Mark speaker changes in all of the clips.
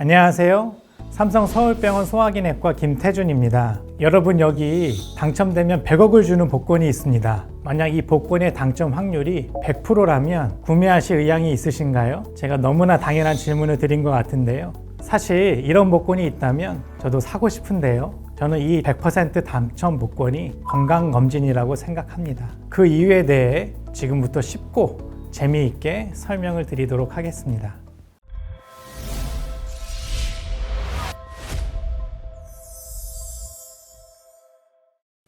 Speaker 1: 안녕하세요. 삼성 서울병원 소화기내과 김태준입니다. 여러분 여기 당첨되면 100억을 주는 복권이 있습니다. 만약 이 복권의 당첨 확률이 100%라면 구매하실 의향이 있으신가요? 제가 너무나 당연한 질문을 드린 것 같은데요. 사실 이런 복권이 있다면 저도 사고 싶은데요. 저는 이 100% 당첨 복권이 건강검진이라고 생각합니다. 그 이유에 대해 지금부터 쉽고 재미있게 설명을 드리도록 하겠습니다.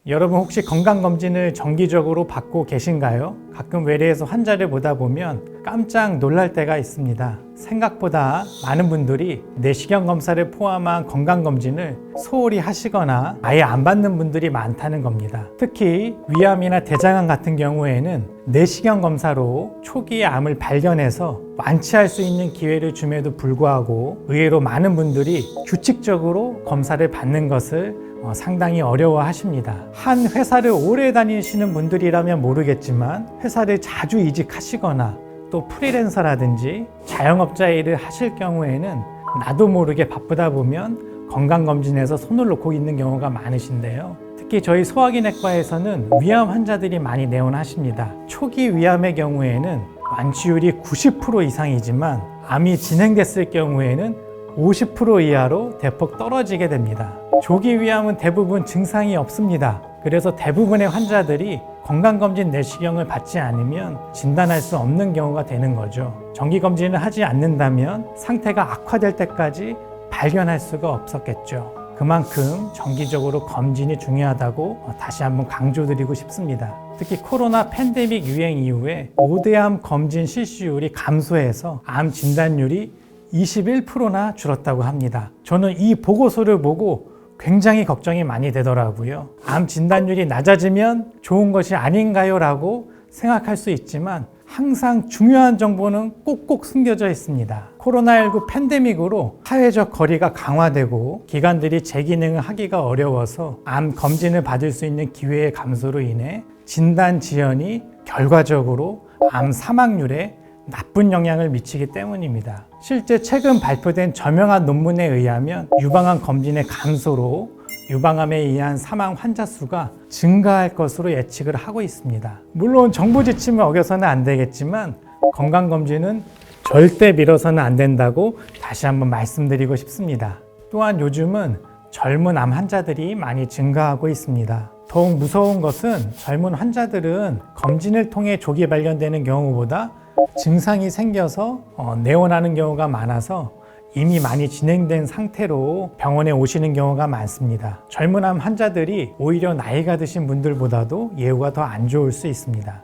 Speaker 1: 여러분 혹시 건강검진을 정기적으로 받고 계신가요? 가끔 외래에서 환자를 보다 보면 깜짝 놀랄 때가 있습니다. 생각보다 많은 분들이 내시경 검사를 포함한 건강검진을 소홀히 하시거나 아예 안 받는 분들이 많다는 겁니다. 특히 위암이나 대장암 같은 경우에는 내시경 검사로 초기에 암을 발견해서 완치할 수 있는 기회를 줌에도 불구하고 의외로 많은 분들이 규칙적으로 검사를 받는 것을 어, 상당히 어려워 하십니다. 한 회사를 오래 다니시는 분들이라면 모르겠지만 회사를 자주 이직하시거나 또 프리랜서라든지 자영업자 일을 하실 경우에는 나도 모르게 바쁘다 보면 건강검진에서 손을 놓고 있는 경우가 많으신데요. 특히 저희 소화기내과에서는 위암 환자들이 많이 내원하십니다. 초기 위암의 경우에는 완치율이 90% 이상이지만 암이 진행됐을 경우에는 50% 이하로 대폭 떨어지게 됩니다. 조기 위암은 대부분 증상이 없습니다. 그래서 대부분의 환자들이 건강검진 내시경을 받지 않으면 진단할 수 없는 경우가 되는 거죠. 정기검진을 하지 않는다면 상태가 악화될 때까지 발견할 수가 없었겠죠. 그만큼 정기적으로 검진이 중요하다고 다시 한번 강조드리고 싶습니다. 특히 코로나 팬데믹 유행 이후에 5대암 검진 실시율이 감소해서 암 진단율이 21%나 줄었다고 합니다. 저는 이 보고서를 보고 굉장히 걱정이 많이 되더라고요. 암 진단율이 낮아지면 좋은 것이 아닌가요? 라고 생각할 수 있지만 항상 중요한 정보는 꼭꼭 숨겨져 있습니다. 코로나19 팬데믹으로 사회적 거리가 강화되고 기관들이 재기능을 하기가 어려워서 암 검진을 받을 수 있는 기회의 감소로 인해 진단 지연이 결과적으로 암 사망률에 나쁜 영향을 미치기 때문입니다. 실제 최근 발표된 저명한 논문에 의하면 유방암 검진의 감소로 유방암에 의한 사망 환자 수가 증가할 것으로 예측을 하고 있습니다. 물론 정부 지침을 어겨서는 안 되겠지만 건강검진은 절대 미뤄서는 안 된다고 다시 한번 말씀드리고 싶습니다. 또한 요즘은 젊은 암 환자들이 많이 증가하고 있습니다. 더욱 무서운 것은 젊은 환자들은 검진을 통해 조기 발견되는 경우보다 증상이 생겨서 어, 내원하는 경우가 많아서 이미 많이 진행된 상태로 병원에 오시는 경우가 많습니다. 젊은 암 환자들이 오히려 나이가 드신 분들보다도 예후가 더 안 좋을 수 있습니다.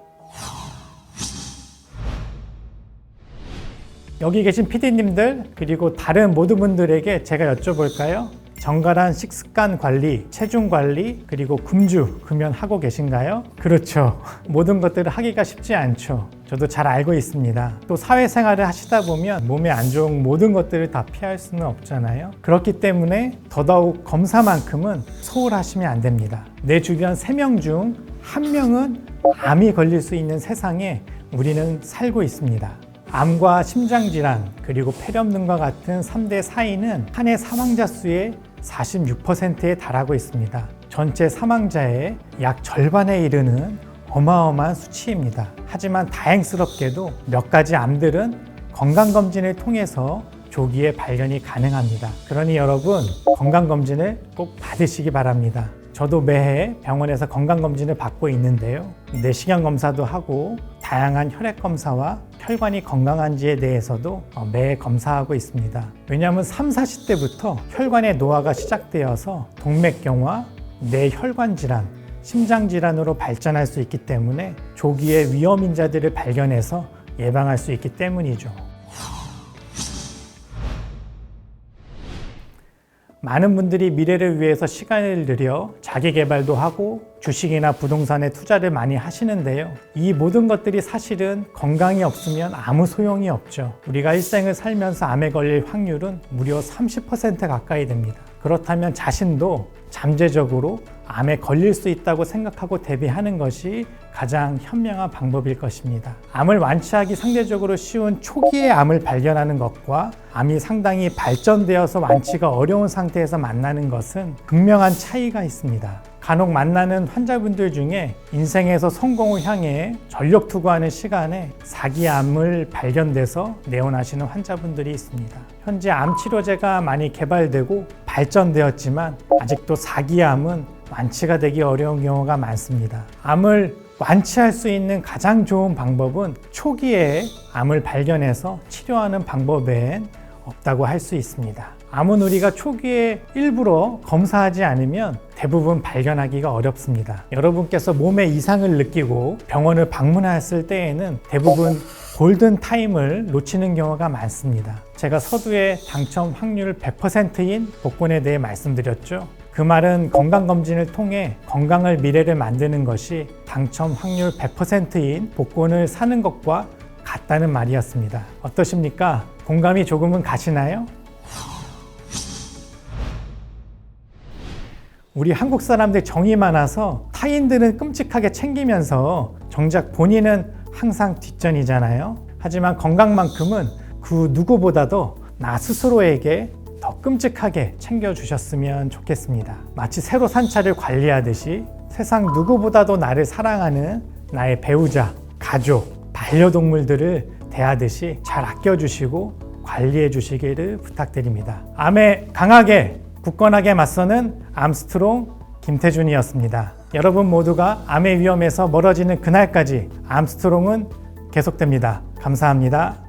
Speaker 1: 여기 계신 PD님들 그리고 다른 모든 분들에게 제가 여쭤볼까요? 정갈한 식습관 관리, 체중 관리, 그리고 금주, 금연 하고 계신가요? 그렇죠. 모든 것들을 하기가 쉽지 않죠. 저도 잘 알고 있습니다. 또 사회생활을 하시다 보면 몸에 안 좋은 모든 것들을 다 피할 수는 없잖아요. 그렇기 때문에 더더욱 검사만큼은 소홀하시면 안 됩니다. 내 주변 3명 중 한 명은 암이 걸릴 수 있는 세상에 우리는 살고 있습니다. 암과 심장질환 그리고 폐렴 등과 같은 3대 사인은 한 해 사망자 수의 46%에 달하고 있습니다. 전체 사망자의 약 절반에 이르는 어마어마한 수치입니다. 하지만 다행스럽게도 몇 가지 암들은 건강검진을 통해서 조기에 발견이 가능합니다. 그러니 여러분 건강검진을 꼭 받으시기 바랍니다. 저도 매해 병원에서 건강검진을 받고 있는데요. 내시경 검사도 하고 다양한 혈액 검사와 혈관이 건강한지에 대해서도 어, 매해 검사하고 있습니다. 왜냐하면 3, 40대부터 혈관의 노화가 시작되어서 동맥경화, 뇌혈관 질환, 심장 질환으로 발전할 수 있기 때문에 조기에 위험 인자들을 발견해서 예방할 수 있기 때문이죠. 많은 분들이 미래를 위해서 시간을 들여 자기 개발도 하고 주식이나 부동산에 투자를 많이 하시는데요. 이 모든 것들이 사실은 건강이 없으면 아무 소용이 없죠. 우리가 일생을 살면서 암에 걸릴 확률은 무려 30% 가까이 됩니다. 그렇다면 자신도 잠재적으로 암에 걸릴 수 있다고 생각하고 대비하는 것이 가장 현명한 방법일 것입니다. 암을 완치하기 상대적으로 쉬운 초기의 암을 발견하는 것과 암이 상당히 발전되어서 완치가 어려운 상태에서 만나는 것은 극명한 차이가 있습니다. 간혹 만나는 환자분들 중에 인생에서 성공을 향해 전력 투구하는 시간에 사기암을 발견돼서 내원하시는 환자분들이 있습니다. 현재 암 치료제가 많이 개발되고 발전되었지만 아직도 사기암은 완치가 되기 어려운 경우가 많습니다. 암을 완치할 수 있는 가장 좋은 방법은 초기에 암을 발견해서 치료하는 방법 외엔 없다고 할 수 있습니다. 암은 우리가 초기에 일부러 검사하지 않으면 대부분 발견하기가 어렵습니다. 여러분께서 몸에 이상을 느끼고 병원을 방문하였을 때에는 대부분 골든 타임을 놓치는 경우가 많습니다. 제가 서두에 당첨 확률 100%인 복권에 대해 말씀드렸죠. 그 말은 건강검진을 통해 건강을 미래를 만드는 것이 당첨 확률 100%인 복권을 사는 것과 같다는 말이었습니다. 어떠십니까? 공감이 조금은 가시나요? 우리 한국 사람들 정이 많아서 타인들은 끔찍하게 챙기면서 정작 본인은 항상 뒷전이잖아요. 하지만 건강만큼은 그 누구보다도 나 스스로에게 더 끔찍하게 챙겨주셨으면 좋겠습니다. 마치 새로 산 차를 관리하듯이 세상 누구보다도 나를 사랑하는 나의 배우자, 가족, 반려동물들을 대하듯이 잘 아껴주시고 관리해 주시기를 부탁드립니다. 암에 강하게 굳건하게 맞서는 암스트롱 김태준이었습니다. 여러분 모두가 암의 위험에서 멀어지는 그날까지 암스트롱은 계속됩니다. 감사합니다.